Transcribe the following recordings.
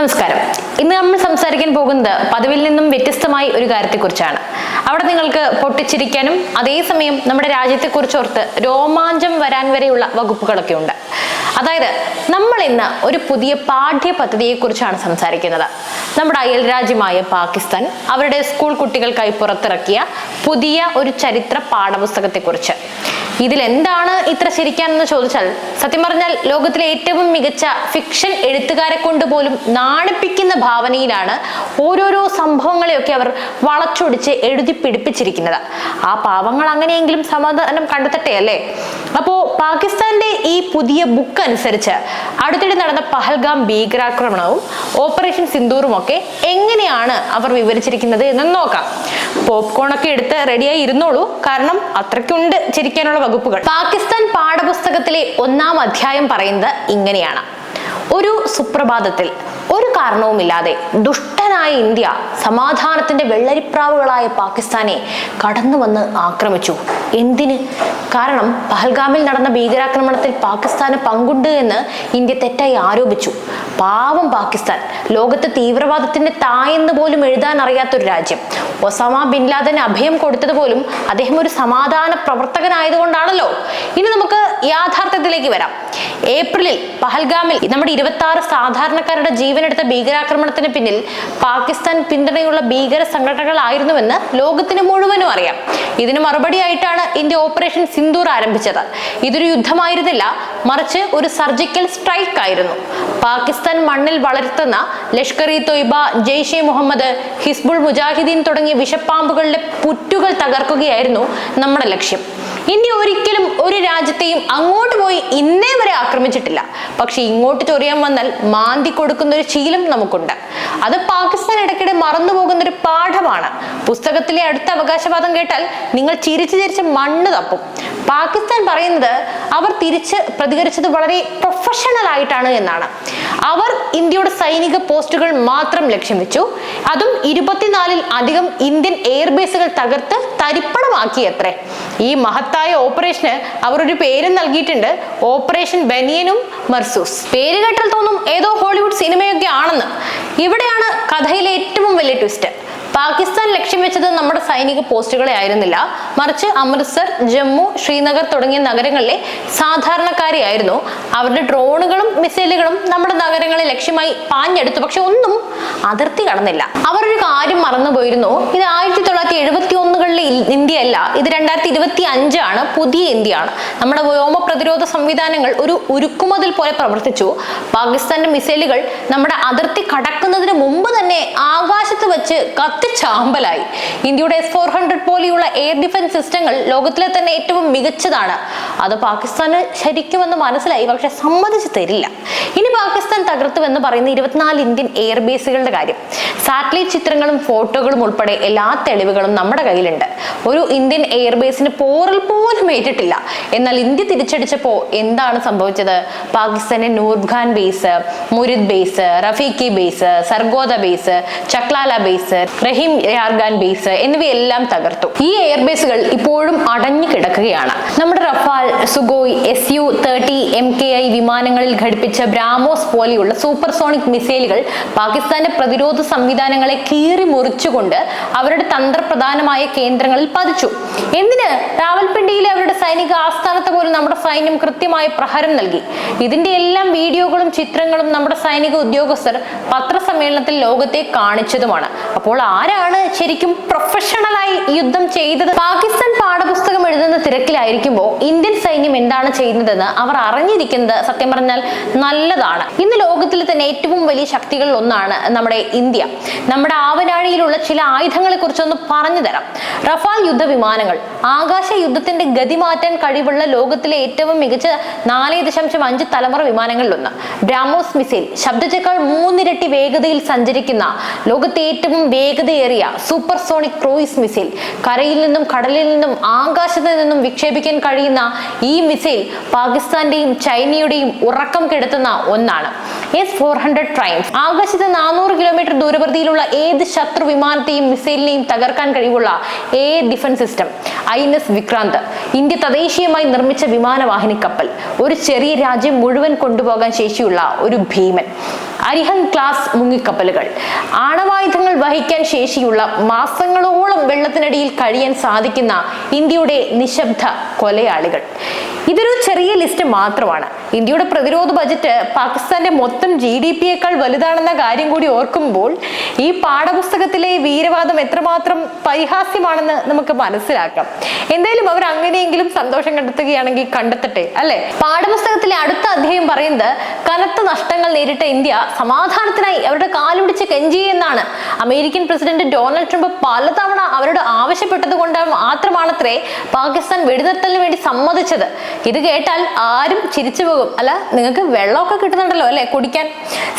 നമസ്കാരം. ഇന്ന് നമ്മൾ സംസാരിക്കാൻ പോകുന്നത് പതിവിൽ നിന്നും വ്യത്യസ്തമായി ഒരു കാര്യത്തെക്കുറിച്ചാണ്. അവിടെ നിങ്ങൾക്ക് പൊട്ടിച്ചിരിക്കാനും അതേസമയം നമ്മുടെ രാജ്യത്തെക്കുറിച്ച് ഓർത്ത് രോമാഞ്ചം വരാൻ വരെയുള്ള വകുപ്പുകളൊക്കെ ഉണ്ട്. അതായത് നമ്മൾ ഇന്ന് ഒരു പുതിയ പാഠ്യ പദ്ധതിയെക്കുറിച്ചാണ് സംസാരിക്കുന്നത്. നമ്മുടെ അയൽ രാജ്യമായ പാകിസ്ഥാൻ അവരുടെ സ്കൂൾ കുട്ടികൾക്കായി പുറത്തിറക്കിയ പുതിയ ഒരു ചരിത്ര പാഠപുസ്തകത്തെക്കുറിച്ച്. ഇതിൽ എന്താണ് ഇത്ര ചിരിക്കാനെന്ന് ചോദിച്ചാൽ സത്യം പറഞ്ഞാൽ ലോകത്തിലെ ഏറ്റവും മികച്ച ഫിക്ഷൻ എഴുത്തുകാരെ കൊണ്ട് പോലും നാണിപ്പിക്കുന്ന ഭാവനയിലാണ് ഓരോരോ സംഭവങ്ങളെയൊക്കെ അവർ വളച്ചൊടിച്ച് എഴുതി പിടിപ്പിച്ചിരിക്കുന്നത്. ആ പാവങ്ങൾ അങ്ങനെയെങ്കിലും സമാധാനം കണ്ടെത്തട്ടെ അല്ലേ? അപ്പോ പാകിസ്ഥാന്റെ ഈ പുതിയ ബുക്ക് അനുസരിച്ച് അടുത്തിടെ നടന്ന പഹൽഗാം ഭീകരാക്രമണവും ഓപ്പറേഷൻ സിന്ദൂറും ഒക്കെ എങ്ങനെയാണ് അവർ വിവരിച്ചിരിക്കുന്നത് എന്ന് നോക്കാം. പോപ്കോൺ ഒക്കെ എടുത്ത് റെഡിയായി ഇരുന്നോളൂ. കാരണം അത്രയ്ക്കുണ്ട് ചിരിക്കാനുള്ള വകുപ്പുകൾ. പാകിസ്ഥാൻ പാഠപുസ്തകത്തിലെ ഒന്നാം അധ്യായം പറയുന്നത് ഇങ്ങനെയാണ്. ഒരു സുപ്രഭാതത്തിൽ ഒരു കാരണവുമില്ലാതെ ദുഷ്ടനായ ഇന്ത്യ സമാധാനത്തിന്റെ വെള്ളരിപ്രാവുകളായ പാകിസ്ഥാനെ കടന്നു വന്ന് ആക്രമിച്ചു. എന്തിന്? കാരണം പഹൽഗാമിൽ നടന്ന ഭീകരാക്രമണത്തിൽ പാകിസ്ഥാന് പങ്കുണ്ട് എന്ന് ഇന്ത്യ തെറ്റായി ആരോപിച്ചു. പാവം പാകിസ്ഥാൻ. ലോകത്ത് തീവ്രവാദത്തിന്റെ തായെന്ന് പോലും എഴുതാൻ അറിയാത്തൊരു രാജ്യം. ഒസാമ ബിൻ ലാദന് അഭയം കൊടുത്തത് പോലും അദ്ദേഹം ഒരു സമാധാന പ്രവർത്തകനായതുകൊണ്ടാണല്ലോ. ഇനി നമുക്ക് യാഥാർത്ഥ്യത്തിലേക്ക് വരാം. ഏപ്രിലിൽ പഹൽഗാമിൽ നമ്മുടെ ഇരുപത്തി ആറ് സാധാരണക്കാരുടെ ജീവനെടുത്ത ഭീകരാക്രമണത്തിന് പിന്നിൽ പാകിസ്ഥാൻ പിന്തുണയുള്ള ഭീകര സംഘടനകളായിരുന്നുവെന്ന് ലോകത്തിന് മുഴുവനും അറിയാം. ഇതിന് മറുപടിയായിട്ടാണ് ഇന്ത്യ ഓപ്പറേഷൻ സിന്ദൂർ ആരംഭിച്ചത്. ഇതൊരു യുദ്ധമായിരുന്നില്ല മറിച്ച് ഒരു സർജിക്കൽ സ്ട്രൈക്ക് ആയിരുന്നു പാകിസ്ഥാൻ മണ്ണിൽ വളർത്തുന്ന ലഷ്കർ ഇ തൊയ്ബ ജെയ്ഷെ മുഹമ്മദ് ഹിസ്ബുൾ മുജാഹിദീൻ തുടങ്ങിയ വിഷപ്പാമ്പുകളുടെ പുറ്റുകൾ തകർക്കുകയായിരുന്നു നമ്മുടെ ലക്ഷ്യം. ഇന്ത്യ ഒരിക്കലും ഒരു രാജ്യത്തെയും അങ്ങോട്ട് പോയി ഇന്നേ വരെ ആക്രമിച്ചിട്ടില്ല. പക്ഷെ ഇങ്ങോട്ട് ചൊറിയാൻ വന്നാൽ മാന്തി കൊടുക്കുന്ന ഒരു ശീലം നമുക്കുണ്ട്. അത് പാകിസ്ഥാൻ ഇടയ്ക്കിടെ മറന്നു പോകുന്ന ഒരു പാഠമാണ്. പുസ്തകത്തിലെ അടുത്ത അവകാശവാദം കേട്ടാൽ നിങ്ങൾ ചിരിച്ചു ചിരിച്ച് മണ്ണ് തപ്പും. പാകിസ്ഥാൻ പറയുന്നത് അവർ തിരിച്ച് പ്രതികരിച്ചത് വളരെ പ്രൊഫഷണൽ ആയിട്ടാണ് എന്നാണ്. അവർ ഇന്ത്യയുടെ സൈനിക പോസ്റ്റുകൾ മാത്രം ലക്ഷ്യം വെച്ചു. അതും ഇരുപത്തിനാലിൽ അധികം ഇന്ത്യൻ എയർബേസുകൾ തകർത്ത് തരിപ്പണമാക്കി അത്രേ ഈ മഹത്തായ ഓപ്പറേഷന് അവർ ഒരു പേരും നൽകിയിട്ടുണ്ട്. ഓപ്പറേഷൻ ബനിയനും മർസൂസ്. പേര് കേട്ടാൽ തോന്നും ഏതോ ഹോളിവുഡ് സിനിമയൊക്കെ ആണെന്ന്. ഇവിടെയാണ് കഥയിലെ ഏറ്റവും വലിയ ട്വിസ്റ്റ് പാകിസ്ഥാൻ ലക്ഷ്യം വെച്ചത് നമ്മുടെ സൈനിക പോസ്റ്റുകളെ ആയിരുന്നില്ല. മറിച്ച് അമൃത്സർ ജമ്മു ശ്രീനഗർ തുടങ്ങിയ നഗരങ്ങളിലെ സാധാരണക്കാരെയായിരുന്നു. അവരുടെ ഡ്രോണുകളും മിസൈലുകളും നമ്മുടെ നഗരങ്ങളെ ലക്ഷ്യമായി പാഞ്ഞെടുത്തു. പക്ഷെ ഒന്നും അതിർത്തി കടന്നില്ല. അവർ ഒരു കാര്യം മറന്നുപോയിരുന്നു. ഇത് ആയിരത്തി തൊള്ളായിരത്തി എഴുപത്തി ഇന്ത്യ അല്ല ഇത് രണ്ടായിരത്തി ഇരുപത്തി അഞ്ചാണ് പുതിയ ഇന്ത്യയാണ്. നമ്മുടെ വ്യോമ പ്രതിരോധ സംവിധാനങ്ങൾ ഒരു ഉരുക്കുമതിൽ പോലെ പ്രവർത്തിച്ചു. പാകിസ്ഥാന്റെ മിസൈലുകൾ നമ്മുടെ അതിർത്തി കടക്കുന്നതിന് മുമ്പ് തന്നെ ആകാശത്ത് വെച്ച് കത്തിച്ചാമ്പലായി. ഇന്ത്യയുടെ എസ് ഫോർ ഹൺഡ്രഡ് പോലെയുള്ള എയർ ഡിഫൻസ് സിസ്റ്റങ്ങൾ ലോകത്തിലെ തന്നെ ഏറ്റവും മികച്ചതാണ്. അത് പാകിസ്ഥാന് ശരിക്കുമെന്ന് മനസ്സിലായി. പക്ഷെ സമ്മതിച്ചു തരില്ല. ഇനി പാകിസ്ഥാൻ തകർത്തുവെന്ന് പറയുന്ന ഇരുപത്തിനാല് ഇന്ത്യൻ എയർബേസുകളുടെ കാര്യം. സാറ്റലൈറ്റ് ചിത്രങ്ങളും ഫോട്ടോകളും ഉൾപ്പെടെ എല്ലാ തെളിവുകളും നമ്മുടെ കയ്യിലുണ്ട്. ഒരു ഇന്ത്യൻ എയർബേസിന് പോറൽ പോലും ഏറ്റിട്ടില്ല. എന്നാൽ ഇന്ത്യ തിരിച്ചടിച്ചപ്പോൾ എന്താണ് സംഭവിച്ചത്? പാകിസ്ഥാന്റെ Nur Khan base Murid base Rafiqui base Sargodha base Chaklala base Rahim Yar Khan base എന്നിവയെല്ലാം തകർത്തു. ഈ എയർബേസുകൾ ഇപ്പോഴും അടഞ്ഞു കിടക്കുകയാണ്. നമ്മുടെ Rafale Sukhoi S U thirty M K I വിമാനങ്ങളിൽ ഘടിപ്പിച്ച ബ്രാമോസ് പോലെയുള്ള സൂപ്പർസോണിക് മിസൈലുകൾ പാകിസ്ഥാന്റെ പ്രതിരോധ സംവിധാനങ്ങളെ കീറി മുറിച്ചുകൊണ്ട് അവരുടെ തന്ത്രപ്രധാനമായ കേന്ദ്രങ്ങളിൽ പതിച്ചു. എന്തിന്? രാവൽപിണ്ടിയിലെ അവരുടെ സൈനിക ആസ്ഥാനത്ത് പോലും നമ്മുടെ സൈന്യം കൃത്യമായ പ്രഹരം നൽകി. ഇതിന്റെ എല്ലാം വീഡിയോകളും ചിത്രങ്ങളും നമ്മുടെ സൈനിക ഉദ്യോഗസ്ഥർ പത്രസമ്മേളനത്തിൽ ലോകത്തെ കാണിച്ചതുമാണ്. അപ്പോൾ ആരാണ് ശരിക്കും പ്രൊഫഷണലായി യുദ്ധം ചെയ്തത്? പാകിസ്ഥാൻ പാഠപുസ്തകം എഴുതുന്ന തിരക്കിലായിരിക്കുമ്പോൾ ഇന്ത്യൻ സൈന്യം എന്താണ് ചെയ്യുന്നതെന്ന് അവർ അറിഞ്ഞിരിക്കുന്നത് സത്യം പറഞ്ഞാൽ നല്ലതാണ്. ഇന്ന് ലോകത്തിൽ തന്നെ ഏറ്റവും വലിയ ശക്തികളിൽ ഒന്നാണ് നമ്മുടെ ഇന്ത്യ. നമ്മുടെ ആവനാഴിയിലുള്ള ചില ആയുധങ്ങളെ കുറിച്ചൊന്ന് പറഞ്ഞു തരാം. റഫാൽ യുദ്ധ വിമാനങ്ങൾ ആകാശ യുദ്ധത്തിന്റെ ഗതി മാറ്റാൻ കഴിവുള്ള ലോകത്തിലെ ഏറ്റവും മികച്ച നാല് ദശാംശം അഞ്ച് തലമുറ വിമാനങ്ങളിലൊന്ന്. ബ്രാമോസ് മിസൈൽ ശബ്ദത്തേക്കാൾ മൂന്നിരട്ടി വേഗതയിൽ സഞ്ചരിക്കുന്ന ലോകത്തെ ഏറ്റവും വേഗതയേറിയ സൂപ്പർസോണിക് ക്രൂയിസ് മിസൈൽ. കരയിൽ നിന്നും കടലിൽ നിന്നും ആകാശ ആകാശത്ത് നിന്നും വിക്ഷേപിക്കാൻ കഴിയുന്ന ഈ മിസൈൽ പാകിസ്ഥാന്റെയും ചൈനയുടെയും ഉറക്കം കെടുത്തുന്ന ഒന്നാണ്. എസ് ഫോർ ഹൺഡ്രഡ് ട്രൈംസ് ആകാശത്ത് നാനൂറ് കിലോമീറ്റർ ദൂരപരിധിയിലുള്ള ഏത് ശത്രു വിമാനത്തെയും മിസൈലിനെയും തകർക്കാൻ കഴിവുള്ള air defence system I N S Vikrant. India തദ്ദേശീയമായി നിർമ്മിച്ച വിമാനവാഹിനി കപ്പൽ. ഒരു ചെറിയ രാജ്യം മുഴുവൻ കൊണ്ടുപോകാൻ ശേഷിയുള്ള ഒരു ഭീമൻ. അരിഹൻ ക്ലാസ് മുങ്ങിക്കപ്പലുകൾ. ആണവായുധങ്ങൾ വഹിക്കാൻ ശേഷിയുള്ള മാസങ്ങളോളം വെള്ളത്തിനടിയിൽ കഴിയാൻ സാധിക്കുന്ന ഇന്ത്യയുടെ നിശബ്ദ കൊലയാളികൾ. ഇതൊരു ചെറിയ ലിസ്റ്റ് മാത്രമാണ്. ഇന്ത്യയുടെ പ്രതിരോധ ബജറ്റ് പാകിസ്ഥാന്റെ മൊത്തം ജി ഡി പിയേക്കാൾ വലുതാണെന്ന കാര്യം കൂടി ഓർക്കുമ്പോൾ ഈ പാഠപുസ്തകത്തിലെ വീരവാദം എത്രമാത്രം പരിഹാസ്യമാണെന്ന് നമുക്ക് മനസ്സിലാക്കാം. എന്തായാലും അവർ അങ്ങനെയെങ്കിലും സന്തോഷം കണ്ടെത്തുകയാണെങ്കിൽ കണ്ടെത്തട്ടെ അല്ലെ? പാഠപുസ്തകത്തിലെ അടുത്ത അധ്യായം പറയുന്നത് കനത്ത നഷ്ടങ്ങൾ നേരിട്ട ഇന്ത്യ സമാധാനത്തിനായി അവരുടെ കാലുപിടിച്ച് കെഞ്ചി എന്നാണ്. അമേരിക്കൻ പ്രസിഡന്റ് ഡൊണാൾഡ് ട്രംപ് പലതവണ അവരോട് ആവശ്യപ്പെട്ടത് കൊണ്ട് മാത്രമാണത്രേ പാകിസ്ഥാൻ വെടിനിർത്തലിന് വേണ്ടി സമ്മതിച്ചത്. ഇത് കേട്ടാൽ ആരും ചിരിച്ചു പോകും അല്ല നിങ്ങൾക്ക് വെള്ളമൊക്കെ കിട്ടുന്നുണ്ടല്ലോ അല്ലെ കുടിക്കാൻ?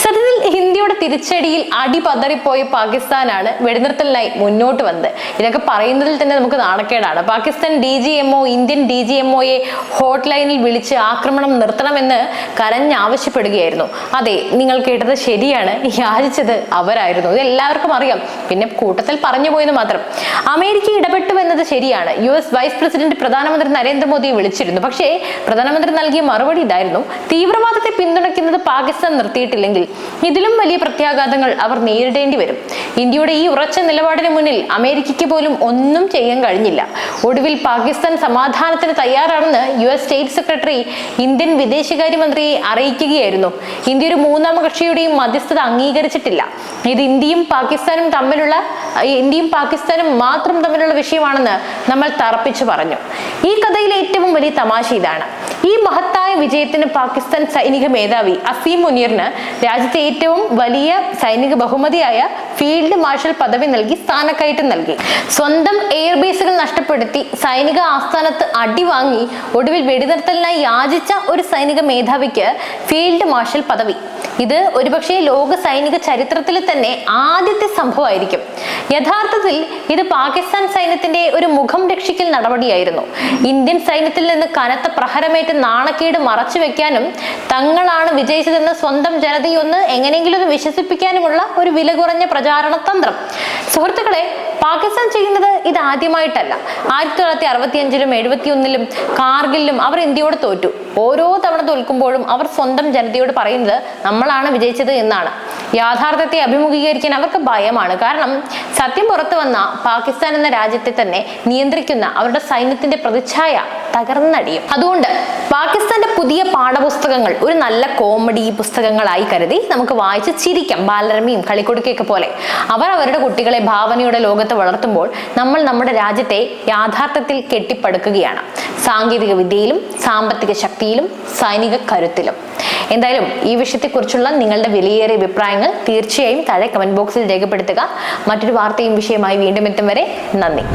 സത്യത്തിൽ ഇന്ത്യയുടെ തിരിച്ചടിയിൽ അടി പതറിപ്പോയ പാകിസ്ഥാനാണ് വെടിനിർത്തലിനായി മുന്നോട്ട് വന്നത്. ഇതൊക്കെ പറയുന്നതിൽ തന്നെ നമുക്ക് നാണക്കേടാണ്. Pakistan D G MO Indian D G എംഒയെ ഹോട്ട്ലൈനിൽ വിളിച്ച് ആക്രമണം നിർത്തണമെന്ന് കരഞ്ഞാവശ്യപ്പെടുകയായിരുന്നു. അതെ നിങ്ങൾ കേട്ടത് ശരിയാണ്. യാചിച്ചത് അവരായിരുന്നു. ഇത് എല്ലാവർക്കും അറിയാം. പിന്നെ കൂട്ടത്തിൽ പറഞ്ഞു പോയെന്ന് മാത്രം. അമേരിക്ക ഇടപെട്ടു എന്നത് ശരിയാണ്. യു എസ് വൈസ് പ്രസിഡന്റ് പ്രധാനമന്ത്രി നരേന്ദ്രമോദിയെ വിളിച്ചിരുന്നു. പക്ഷേ പ്രധാനമന്ത്രി നൽകിയ മറുപടി ഇതായിരുന്നു. തീവ്രവാദത്തെ പിന്തുണയ്ക്കുന്നത് പാകിസ്ഥാൻ നിർത്തിയിട്ടില്ലെങ്കിൽ ഇതിലും വലിയ പ്രത്യാഘാതങ്ങൾ അവർ നേരിടേണ്ടി വരും. ഇന്ത്യയുടെ ഈ ഉറച്ച നിലപാടിന് മുന്നിൽ അമേരിക്കയ്ക്ക് പോലും ഒന്നും ചെയ്യാൻ കഴിഞ്ഞില്ല. ഒടുവിൽ പാകിസ്ഥാൻ സമാധാനത്തിന് തയ്യാറാണെന്ന് U S state secretary Indian വിദേശകാര്യമന്ത്രിയെ അറിയിക്കുകയായിരുന്നു. ഇന്ത്യ ഒരു മൂന്നാം കക്ഷിയുടെയും മധ്യസ്ഥത അംഗീകരിച്ചിട്ടില്ല. ഇത് ഇന്ത്യയും പാകിസ്ഥാനും തമ്മിലുള്ള ഇന്ത്യയും പാകിസ്ഥാനും മാത്രം തമ്മിലുള്ള വിഷയമാണെന്ന് നമ്മൾ തറപ്പിച്ചു പറഞ്ഞു. ഈ കഥയിലെ ഏറ്റവും വലിയ തമാശ ഇതാണ്. ഈ മഹത്തായ വിജയത്തിന് പാകിസ്ഥാൻ സൈനിക മേധാവി അസീം മുനീറിന് രാജ്യത്തെ ഏറ്റവും വലിയ സൈനിക ബഹുമതിയായ ഫീൽഡ് മാർഷൽ പദവി നൽകി സ്ഥാനക്കയറ്റം നൽകി. സ്വന്തം എയർബേസുകൾ നഷ്ടപ്പെടുത്തി സൈനിക ആസ്ഥാനത്ത് അടി വാങ്ങി ഒടുവിൽ വെടിനിർത്തലിനായി യാചിച്ച ഒരു സൈനിക മേധാവിക്ക് ഫീൽഡ് മാർഷൽ പദവി. ഇത് ഒരുപക്ഷെ ലോക സൈനിക ചരിത്രത്തിൽ തന്നെ ആദ്യത്തെ സംഭവമായിരിക്കും. യഥാർത്ഥത്തിൽ ഇത് പാകിസ്ഥാൻ സൈന്യത്തിന്റെ ഒരു മുഖം രക്ഷിക്കൽ നടപടിയായിരുന്നു. ഇന്ത്യൻ സൈന്യത്തിൽ നിന്ന് കനത്ത പ്രഹരമേറ്റ് നാണക്കേട് മറച്ചു വെക്കാനും തങ്ങളാണ് വിജയിച്ചതെന്ന് സ്വന്തം ജനതയൊന്ന് എങ്ങനെയെങ്കിലും വിശ്വസിപ്പിക്കാനുമുള്ള ഒരു വില കുറഞ്ഞ പ്രചാരണ തന്ത്രം. സുഹൃത്തുക്കളെ പാകിസ്ഥാൻ ചെയ്യുന്നത് ഇത് ആദ്യമായിട്ടല്ല. ആയിരത്തി തൊള്ളായിരത്തി അറുപത്തി അഞ്ചിലും എഴുപത്തി ഒന്നിലും കാർഗിലും അവർ ഇന്ത്യയോട് തോറ്റു. ഓരോ തവണ തോൽക്കുമ്പോഴും അവർ സ്വന്തം ജനതയോട് പറയുന്നത് നമ്മളാണ് വിജയിച്ചത് എന്നാണ്. യാഥാർത്ഥ്യത്തെ അഭിമുഖീകരിക്കാൻ അവർക്ക് ഭയമാണ്. കാരണം സത്യം പുറത്തു വന്ന പാകിസ്ഥാൻ എന്ന രാജ്യത്തെ തന്നെ നിയന്ത്രിക്കുന്ന അവരുടെ സൈന്യത്തിന്റെ പ്രതിച്ഛായ തകർന്നടിയും. അതുകൊണ്ട് പാകിസ്ഥാന്റെ പുതിയ പാഠപുസ്തകങ്ങൾ ഒരു നല്ല കോമഡി പുസ്തകങ്ങളായി കരുതി നമുക്ക് വായിച്ച് ചിരിക്കാം ബാലരമയും കളിക്കുടുക്കയൊക്കെ പോലെ. അവർ അവരുടെ കുട്ടികളെ ഭാവനയുടെ ലോകത്ത് വളർത്തുമ്പോൾ നമ്മൾ നമ്മുടെ രാജ്യത്തെ യാഥാർത്ഥ്യത്തിൽ കെട്ടിപ്പടുക്കുകയാണ്. സാങ്കേതിക വിദ്യയിലും സാമ്പത്തിക ശക്തിയിലും സൈനിക കരുത്തിലും. എന്തായാലും ഈ വിഷയത്തെക്കുറിച്ചുള്ള നിങ്ങളുടെ വിലയേറിയ അഭിപ്രായങ്ങൾ തീർച്ചയായും താഴെ കമന്റ് ബോക്സിൽ രേഖപ്പെടുത്തുക. മറ്റൊരു വാർത്തയും വിഷയമായി വീണ്ടും എത്തും വരെ നന്ദി.